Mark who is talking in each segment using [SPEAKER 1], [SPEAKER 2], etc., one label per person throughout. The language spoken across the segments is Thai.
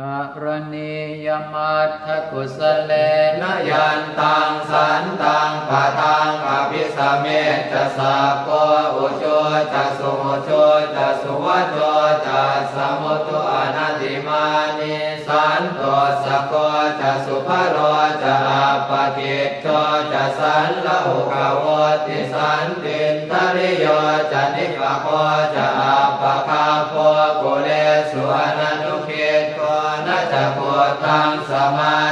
[SPEAKER 1] กรณียมัตถกุสเลนยันตังสันตังปะทังอภิสเมจะสาโกอุโชจะสุโมโชจะสุวัจโชจะสมุตุอนัตติมานิสันโตสะโกจะสุภโรจะอาปะกิจโชจะสันละหุกาวติสันตินทริโยจะนิกะโคจะอาปะคาโธั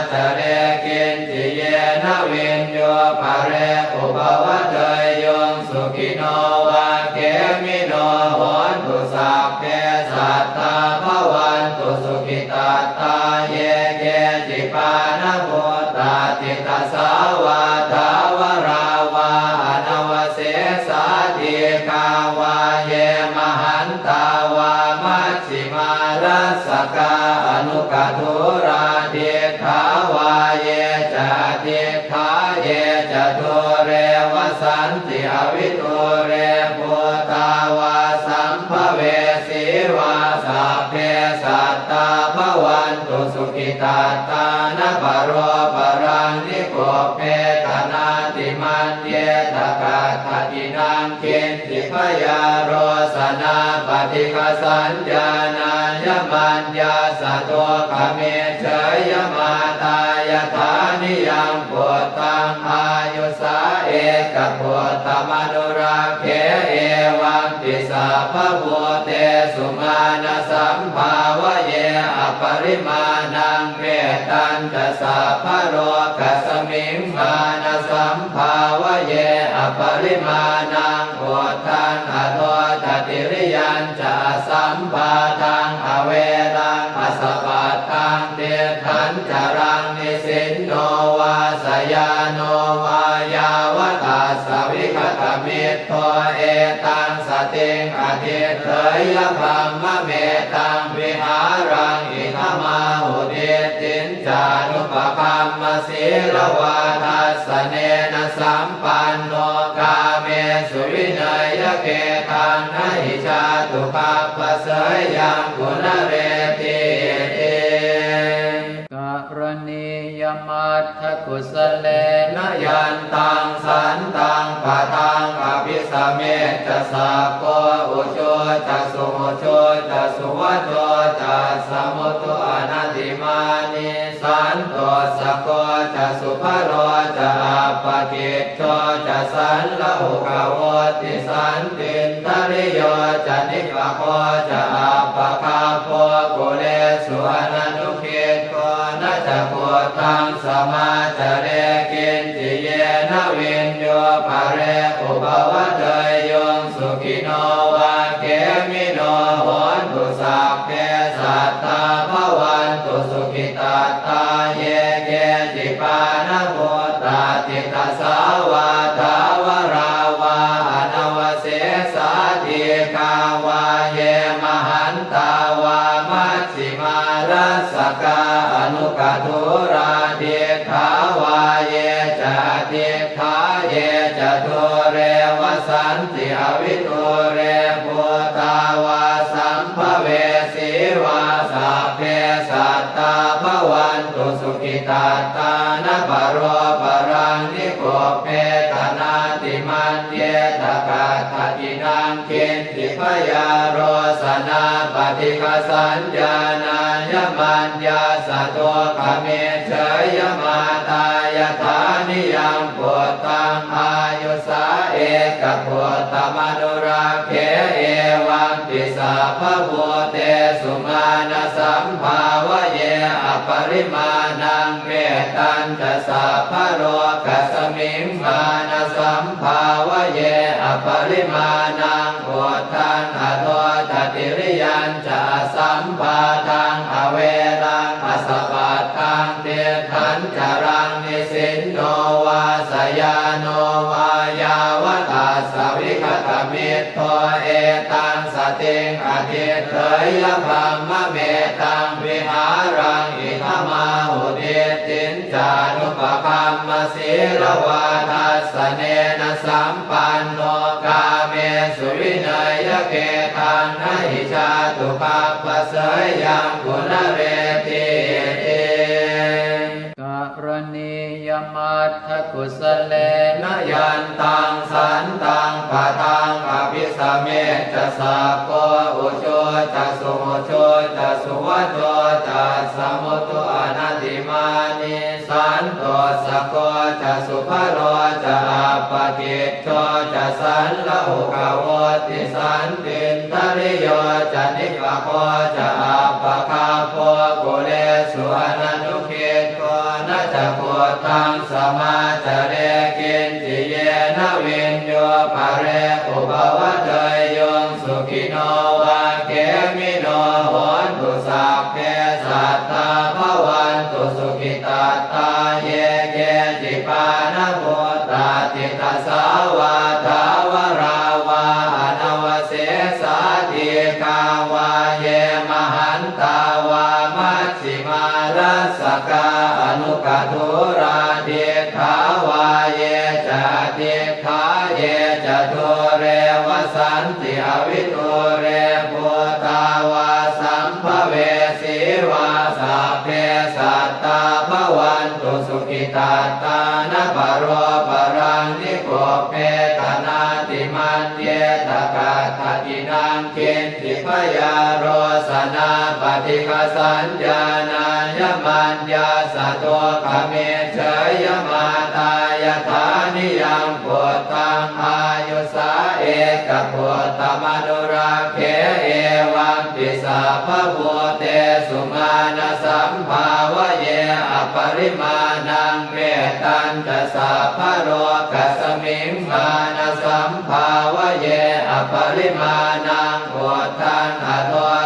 [SPEAKER 1] นาปฏิคสัญญาณายมันยาสะโตขเมเฉยมาตายฐานิยังปวดตังอายุสาเอกปวดตมนุราเคเอวังติสาภะโวเตสุมาณสัมภาวะเยอปริมาณังเมตันจะสาภะโรกัสมิงมาณสัมภาวะเยอปริมาณังโอทังอโท กาเมสุวินัยเกตังนหิชาตุปัปเสยยังกุณเรติเตกรณียมัตถกุสเลนยันตังสันตังปะทังอภิสเมจะสาโกอุโชจะสุโมโชจะสุวัโช นละหุกาวติสันตินทริโยจันิกะโคจะอาปะคาโพกุเลสุอนันุเกตโกนะจะโพธังสมาจเรกินจิเยนวินโยภะเร เพตนาติมันเยตกาทตินังเกณติพยาโรสนาปฏิคสัญญาณายมันยาสะโตขเมเฉยมาตายฐานิยังปวดตังอายุสาเอกปวดตมนุราเคเอวังติสาภโวเต ริมาณังเมตันจะสัพพโรกสมิงมานะสัมภาวเยอปริมาณังโอทันอโทจติริยันจะสัมปาทังอเวรังอสปาตทังเตทันจารังนิสินโนวาสยาโนวายาวตาสวิคตมิตโตเอตังสติงอติเทยพัมมะเมตัง ศีลวาทัสสเนนะสัมปันโนกาเมสุวินัยเกทังนหิชาตุปัปปะเสยยังกุณเรติเตกรณียมัตถกุสเลนยันตังสันตังปะทังอภิสเมจะสาโกอุโชจะสุโมโชจะสุวัโตจะสมุตุอนัติมานิสันโตสโก จะสุภโรจะอาปะกิจโชจะสันละหุกวติสันตินทริโยจะนิกะโคจาปะ กตุราเดขาวาเยจะเดขาเยจะทุเรวสันติอวิ ปฏิคสัญญาณายมันยาสตัวขเมเฉยมาตายฐานิยังปุตตังอายุสาเอกปุตตมนุราเคเอวังติสาภะโวเตสุมาณสัมภาวะเยอปริมาณังเมตันจะสาภะโรกัสมิงมาณสัมภาวะเยอปริมาณังโวทังอโทจติ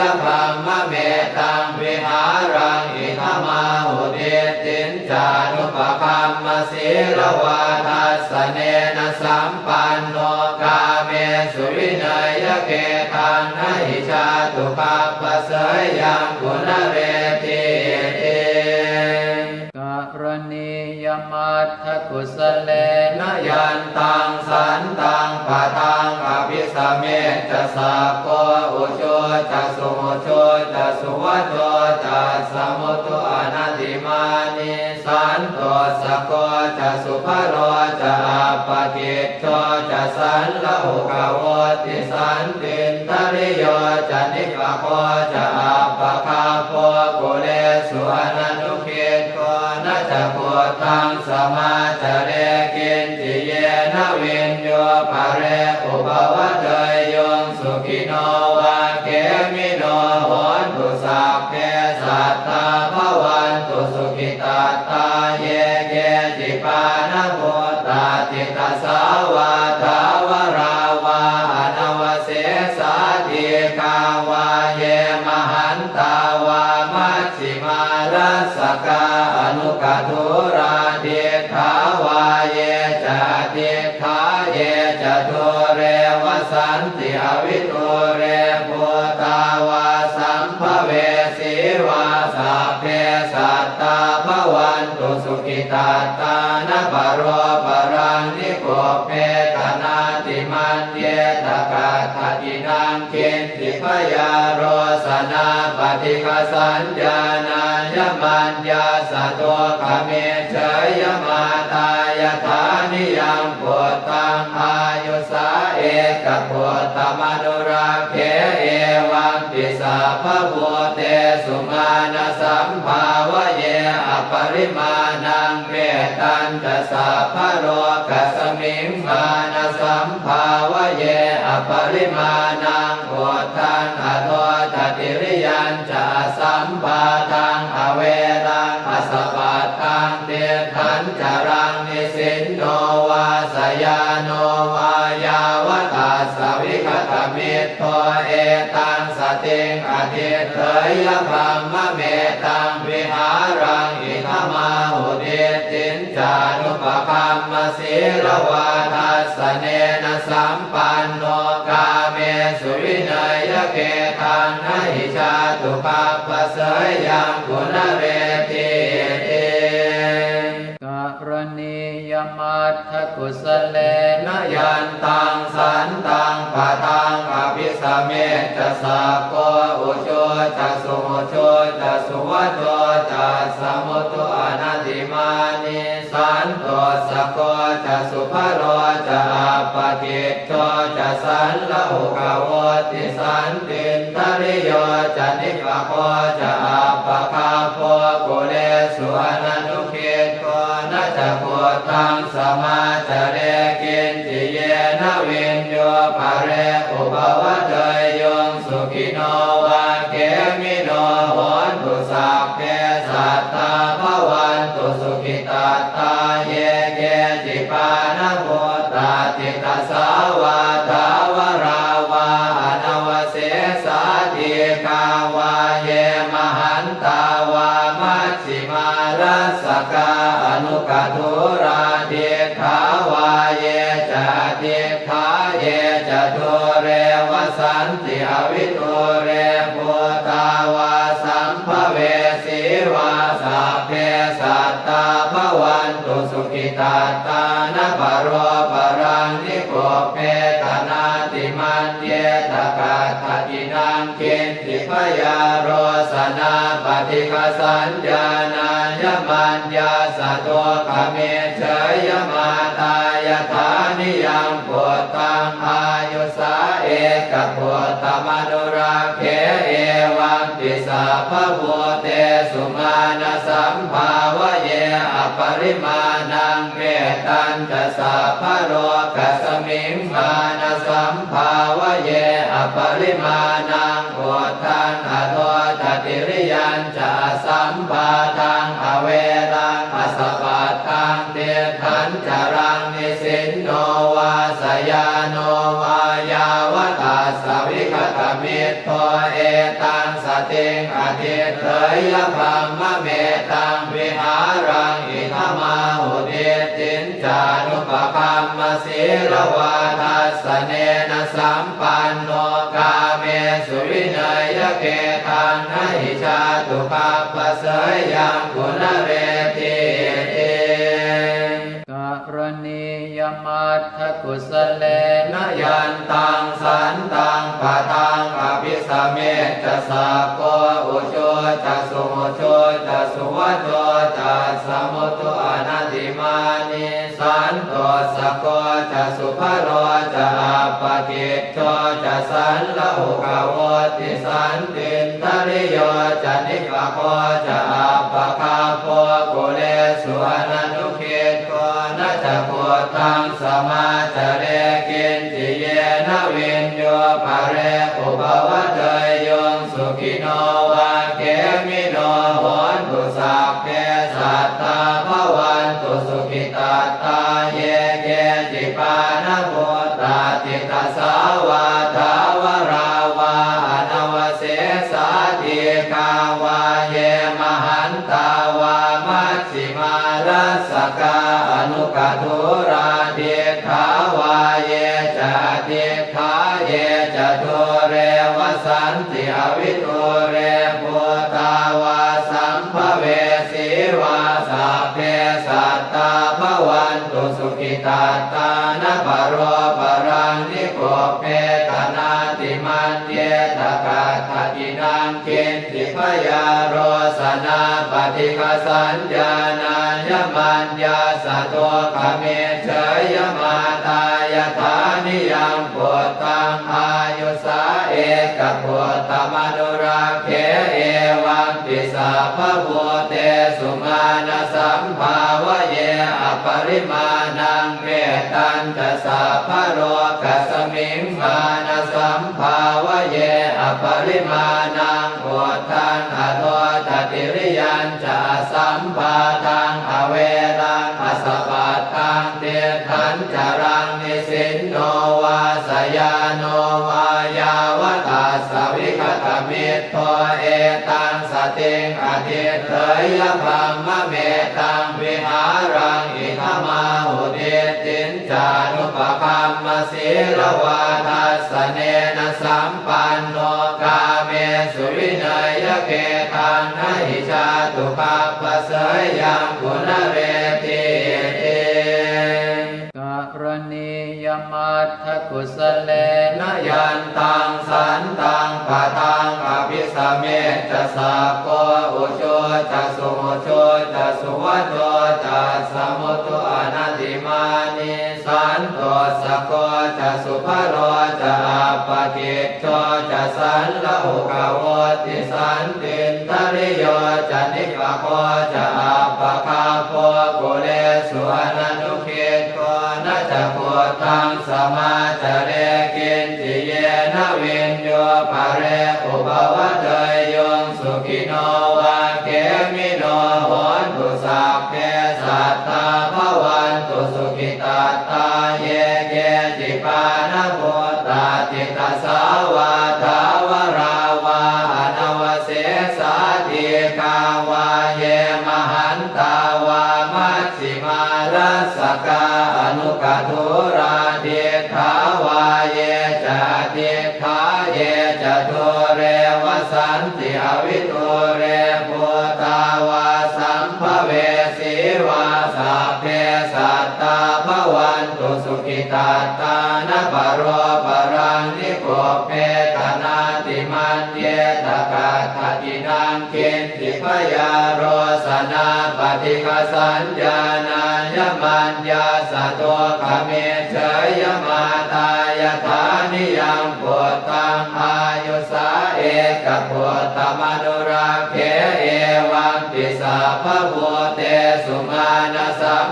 [SPEAKER 1] ยพรหมะเมตังวิหารังอิทมาหุติตินจานุปคัมมศีลวาทัสเนนะสัมปันโนกาเมสุวินัยเกทังนหิชาตุปัปปะเสยยังกุณเรติเตกรณียมัตถกุสเลนยันตังสันตังปะทังอภิสเมจะสาโกอุโช จะสุโมโชจะสุวัตโตจะสมุตุอนัติมานิสันโตสะโกจะสุภโรจะอาปะกิจโชจะสันละหุกโวติสันตินทริโยจะนิกะโคจะ สัตตา ปฏิคสัญญาณายมันยาสตัวขเมเฉยมาตายฐานิยังปุตตังอายุสาเอกปุตตมนุราเคเอวังติสาภะโวเตสุมาณสัมภาวะเยอปริมาณังเมตันจะสาภะโรกัสมิงมาณสัมภาวะเยอปริมาณังโอทังอโทจติริยันจะ สัมปาทังอเวรังอสปัตตังเตทันจารังนิสินโนวาสยาโนวายาวตาสวิขตมีโตเอตังสติงอธิเถยพรมเมตังวิหารังอิทมาหุติตินจานุปคัมมศีลวาทัสเนนสัมปันโนกา ตุปัปปะเสยยังกุณเรติเตกรณียมัตถกุสเลนยันตังสันตังปะตังอภิสเมจะสาโกอุโชจะสุโมโชจะสุวัโตจะสมุตุอนันติมานิสันโตสะโกจะสุภโรจะอาปะกิจโตจะสันละหุกาวติสันตินทริย โคจ ตุเรภูตาวาสัมภเวสีวาสัพเพสัตตาภวันตุสุขิตาตานะปะโรปรังนิโกเปตนาติมันเยตกาตตินังเกณติพยาโรสนาปฏิคสัญญาณยมันยาสะโตขเมเฉยม ติสาภโวเตสุมาณสัมภาวะเยอปริมาณังเวตันจะสาภโรกสมิงมาณสัมภาวะเยอปริมาณังโอทันอโทตติริยันจะสัมปาทังอเว ติงอธิเถยพรหมเมตังวิหารังอิทมาหุเดตินจานุปคัมมศีลวาทัสสเนนะสัมปันโนกาเมสุวิเนยเกทังนหิชาตุปัปะเสยยังกุณเร ยมัตถกุสเลนยันตังสันตังปะตังอภิสเมจะสาโกอุโชจะสุโมโชจะสุวัโจะสมุตุอนัติมานิสันโตสโกจะสุภโรจะอาปะกิจโชจะสันละหุกาวติสันตินทริโยจะนิกะโคจะ สัญญาณายมันยาสะโตขเมเฉยมาตายธานิยังปวดตังอายุสาเอกปวดตมนุราเคเอวังติสาภโวเตสุมาณสัมภาวะเยอปริมาณังเมตันจะสาภโรกัสมิงมาณสัมภาวะเยอปริมาณังโอทัง ยพัมมะเมตังวิหารังอิทมาหุเดตินจานุปคัมมสีลวาทัสเนนะสัมปันโนกาเมสุวินัยเกตังนหิชาตุปปปะเสยยังกุณเร มัตถกุสเลนยันตังสันตังปะทังอภิสเมจะสาโกอุโชจะสุโมโชจะสุวัโตจะสมุตุอนัตติมานิสันโตสะโกจะสุภโรจะอาปะกิจโชจะสันละหุกโวติสันตินทริโยจะนิปะโคจะ จะโพธังสมาจาเรกินจิเยนะวินโยปะเรอุปวะเตยยงสุขิโนวาเกมิโนหนตุสัพเพสัตตาภวันตุสุขิตาตาเยเกจิปานะโพตาติตาสาวา นตุสุขิตาตานะปะโรปะรังนิโกเพตนาติมันเยตกาทตินังเคินติพยาโรสนาปฏิคสัญญาณายมันยาสะโตขเมเฉยมาตายฐานิยังปวดตังอายุสาเอกปวดตมนุราเคเอวังติสาภะโวเตสุมาณสา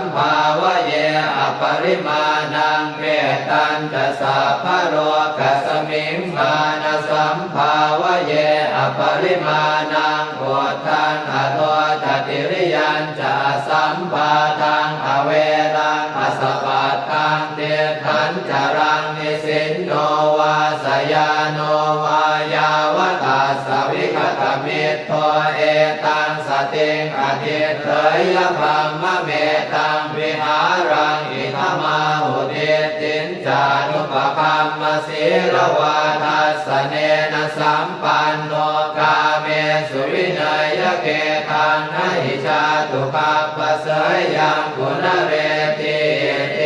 [SPEAKER 1] ตันจะสาภะโรกสมิงมาณสัมภาวะเยอปริมาณ ลวาทัสเนนะสัมปันโนกาเมสุวินัยเกตังนหิชาตุปัปปะเสยยังกุณเรติเต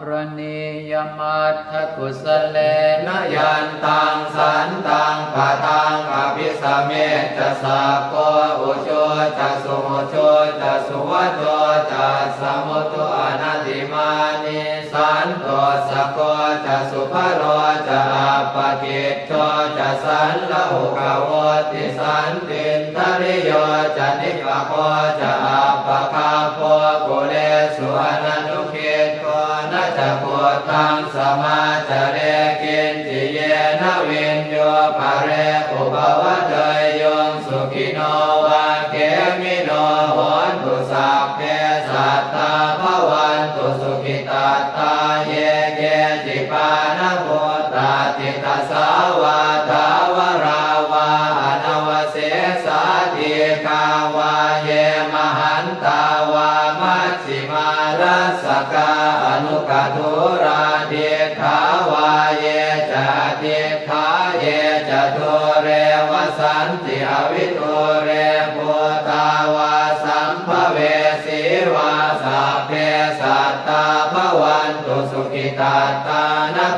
[SPEAKER 1] กรณียมัตถกุสเลนยันตังสันตังปะทังอภิสเมจะสาโกอุโชจะสุโมโชจะสุวัโตจะสมุตุอนัตติมานิสันโตสะโก ปกิจโชจะสันละหุกวติสันตินทริโยจะนิปะโคจะอัปะคาโพกุเลสุอนันุเกตโกนะจะโพธังสมาจเร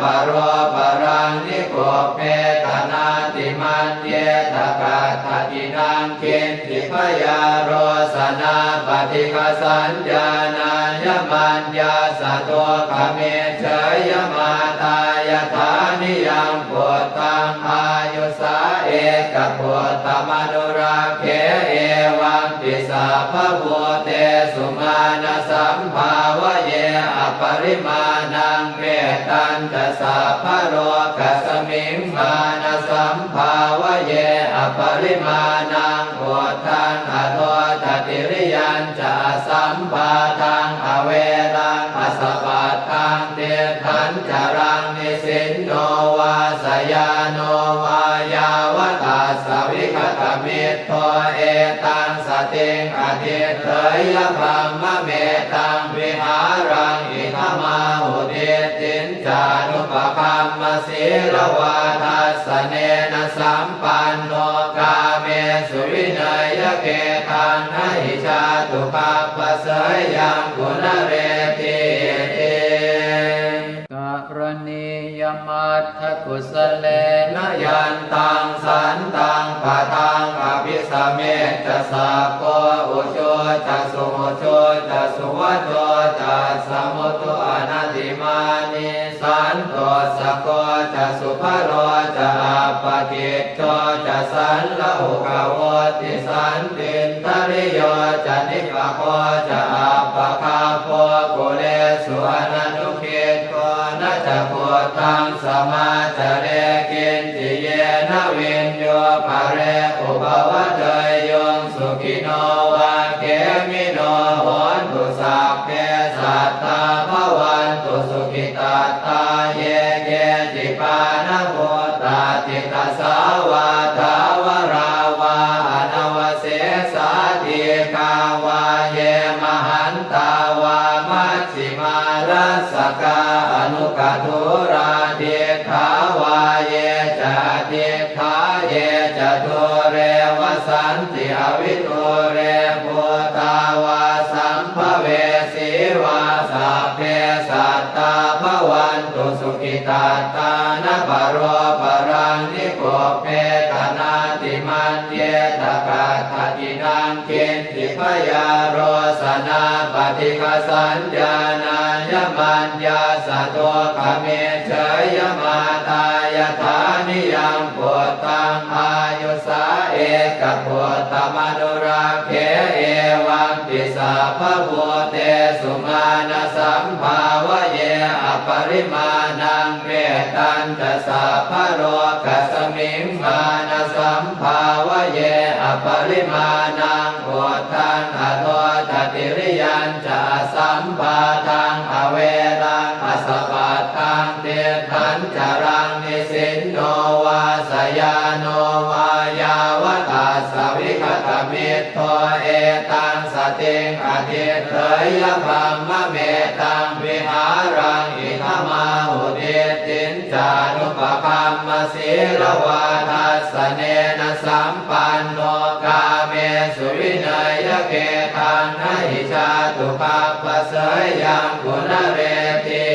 [SPEAKER 1] ปโรปรังนิโกเพตนาติมันเยตกาทตินังเคินติพยาโรสนาปฏิคสัญญาณายมันยาสะโตขเมเฉยมาตายฐานิยังปวดตังอายุสาเอกปวดตมนุราเคเอ สาพะโวเตสุมาณสัมภาวะเยอปริมาณังเวตันตสาพะโรกัสมิงมาณสัมภาวะเยอปริมาณังโอทันอโทตติริยันจะสัมปาท ลวาทัสเนนะสัมปันโนกาเมสุวินัยเกตังนหิชาตุปัปปะเสยยังกุณเรติเตกรณียมัตถกุสเลนยันตังสันตังปะตังอภิสเมจะสาโกอุโชจะสุโมโชจะสุวัตโตจะสมุตุอนัตติมานิสันโตสะโก สันละหุกาวติสันตินทริโยจันิกะโคจะอาปะคาโพกุเลสุอนันุเกตโกนะจะโคตังสมาจะเรกินติเยนะวินโยภะเรอุปวัตเตยโยงสุขิโนว กาทตินังกินติพยาโรสนาปฏิคสัญญาณายมันยาสะโตขเมเฉยมาตายธานิยังปุตตังอายุสาเอกปุตตมนุราเคเอวังปิสาภโวเตสุมาณสัมภาวะเยอปริมาณังเมตันจะสาภโรกัสมิงมาณสัมภาวะเย ปริมาณังโอทังอโทตติริยันจะสัมปาทังอเวรังอสปัตตังเตทันจารังนิสินโนวาสยาโนวายาวตาสวิคตมิตโทเอตังสติงอธิเถยพรหมเมตังวิหารัง มมศีลวาทัสเนนสัมปันโนกาเมสุวินัยเกตังนหิชาตุภาปเสยยังกุณเรติ